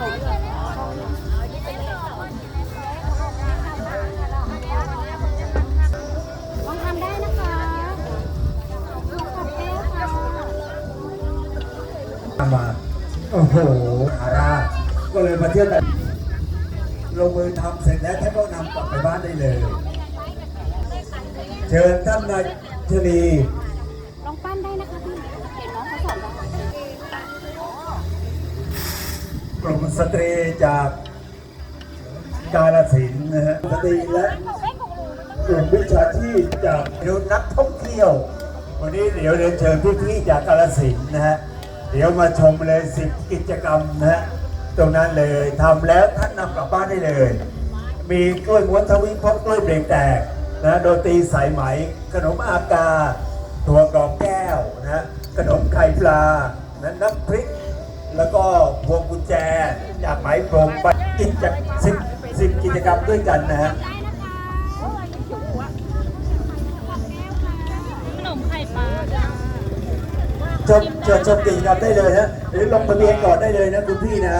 มาโอ้โหหาราก็เลยมาเที่ยวกันลงมือทำเสร็จแล้วท่านก็นำกลับไปบ้านได้เลย เชิญท่านนายชลีลองปั้นได้นะคะ กลุ่มสตรีจากกาลสินนะฮะสตรีและกลุ่มวิชาชีพจากเดี๋ยวนักท่องเที่ยว วันนี้เดี๋ยวเรียนเชิญพี่ๆจากกาลสินนะฮะเดี๋ยวมาชมเลยสิบกิจกรรมนะฮะตรงนั้นเลยทำแล้วท่านนำกลับบ้านได้เลย มีกล้วยม้วนทวิภพกล้วยเบรกแตกนะโดตีสายไหม ขนมอากา ตัวกรอบแก้วนะขนมไข่ปลานะน้ำพริก แล้วก็พวงกุญแจจากไหมพรมไปกินจากสิบสิบกิจกรรมด้วยกันนะฮะขนมไข่ปลาชมเชิญชมกิจกรรมได้เลยนะหรือลงทะเบียนก่อนได้เลยนะคุณพี่นะ